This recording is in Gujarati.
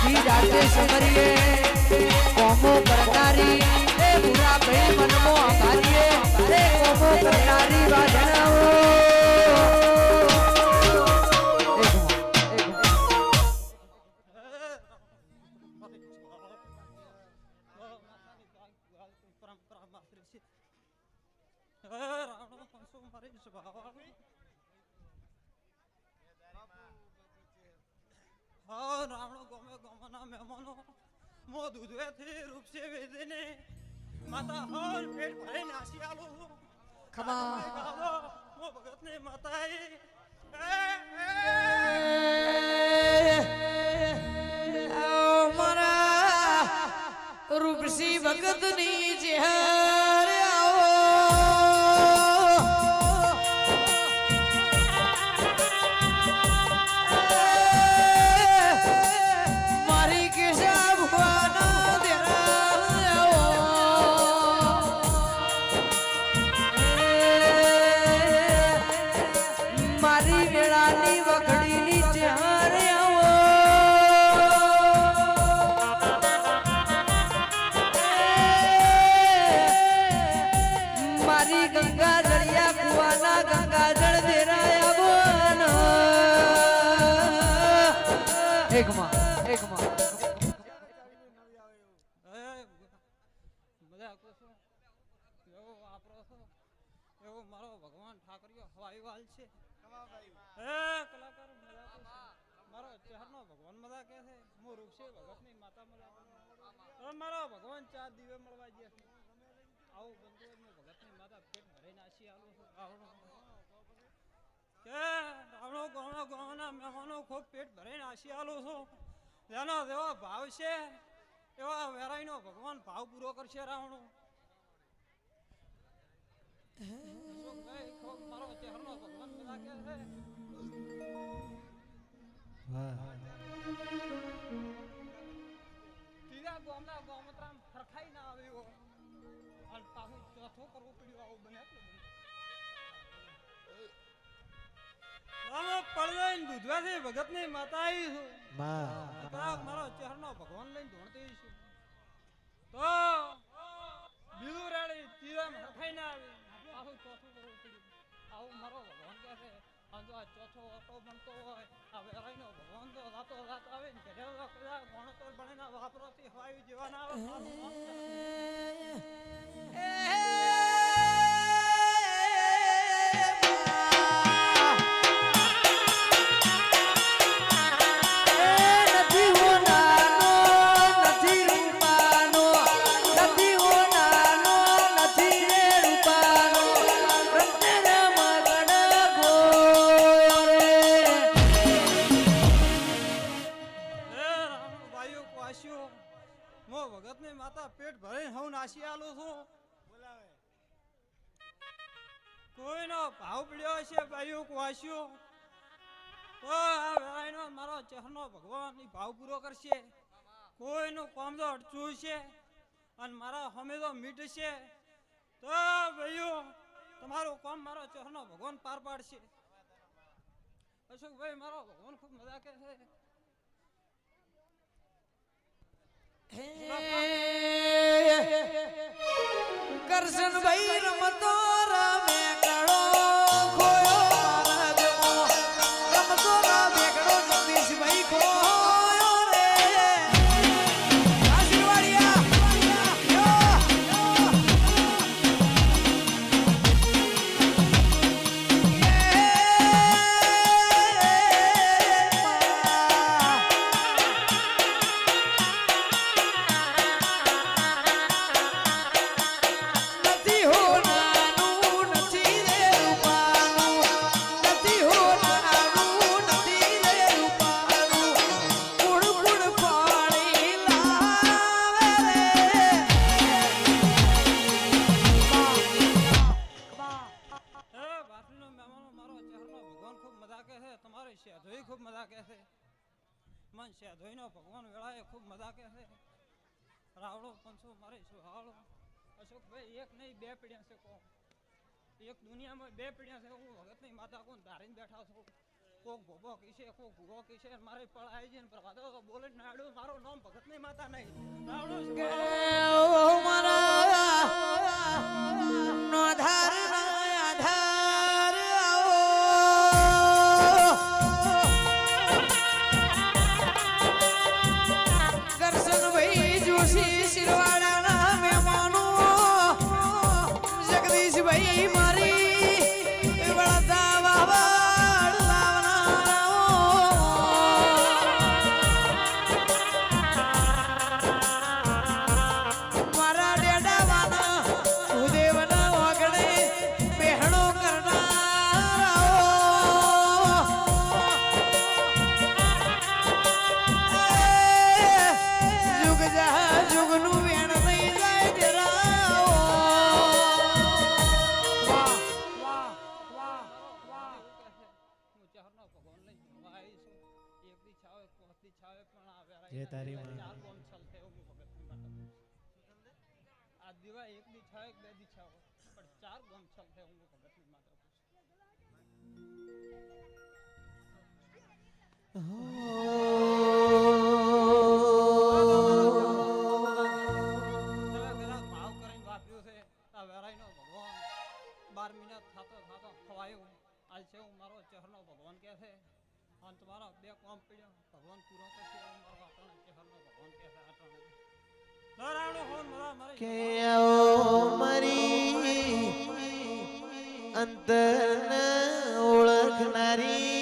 સખી જાતે સમરીએ કોમો કરનારી, એ પૂરા ભાઈ મનમો આભારીએ. એ કોમો કરનારી વાજણાઓ. રાવણો મહેમાનો મો દૂધવેથી રૂપસે વેદીને માતા હર પેટ ભરે નાસી આલો ખમા મો ભગતને માતાએ મારા રૂપસી ભગતની ચહેરે એકમાં એકમાં એવો મારો ભગવાન ઠાકરીઓ હવાઈ છે હે કલાકાર મારો ચહેરનો ભગવાન મજા કે છે હું રૂપસે ભગતની માતા મજા ભગવાન ચાર દિવે મળવા ગયા છે આવું બંધુ ભગતની માતા પેટ ભરી નાસી આવું રાવણો કે રાવણો ગોણો ગોણના મહેમાનો ખૂબ પેટ ભરીને નાસી આલું છું. જેના જેવા ભાવ છે, એવા વેરાઈનો ભગવાન ભાવ પૂરો કરશે રાવણો. ગામના ફરખાઈ ના આવ્યો. ચોથો કરવો પડ્યો આવું બને. એટલે દૂધવા છે ભગતની માતા આવી છું મારો ચહેરો ભગવાન લઈને ધોણતી છું. તો બીજું રેડી તીરામ હરખાઈ ના આવી. આવું ચોથું કરવું પડ્યું આવું મારો ભગવાન કહે છે. આજો આ ચોથો ઓટો બનતો હોય આ વેરાઈનો ભગવાન તો રાતો રાત આવે ને ઘરે ગણતર બનીને વાપરોથી હોય જેવા ના આવે મો ભગતની માતા પેટ ભરે હું નાસી આલું છું. કોઈનો ભાવ પડ્યો છે ભાઈઓ કવાસ્યો? તો આ વેળાનો મારો ચહેરો ભગવાન ભાવ પૂરો કરશે. કોઈનું કોમ તો અડચું છે અને મારા હમે તો મીટશે તો ભાઈઓ, તમારું કોમ મારો ચહેરો ભગવાન પાર પાડશે. અશોકભાઈ, મારો ભગવાન ખૂબ મજા કે છે. કરશનભાઈ રમતો છે, તમારે શેધોઈ ખૂબ મજા કહે છે? મન શેધોઈનો ભગવાન વેળાએ ખૂબ મજા કહે છે. રાવડો પંચો મારે સુહાળો અશોકભાઈ, એક નહીં, બે પીડ્યા છે કોણ? એક દુનિયામાં બે પીડ્યા છે, હું ભગતની માતા કોણ ધારીને બેઠા છું? કોક ભોભો કીશે કોક ભૂગો કીશે મારે પળાઈ જઈને પ્રભાતો. બોલે નાડું, મારો નામ ભગત નહીં માતા નહીં. રાવણો મારા. નો ના તારી માં. હું આ દીવા એક દી છાવે, બે દી છ પણ ચાર ગોમ ચલતે હું છે આ વેરાઈનો ભગવાન. બાર મહિના થાતો થાતો ખવાયું. આજ છે હું મારો ચહેરનો ભગવાન કે છે. અને તમારા બે કોમ પડ્યા. ભગવાન પૂરો કરશે મારો આટણ ચહેરનો ભગવાન કહે આટણ નારાયણ હોન મરા મારી કે મારી અંતરને ઓળખનારી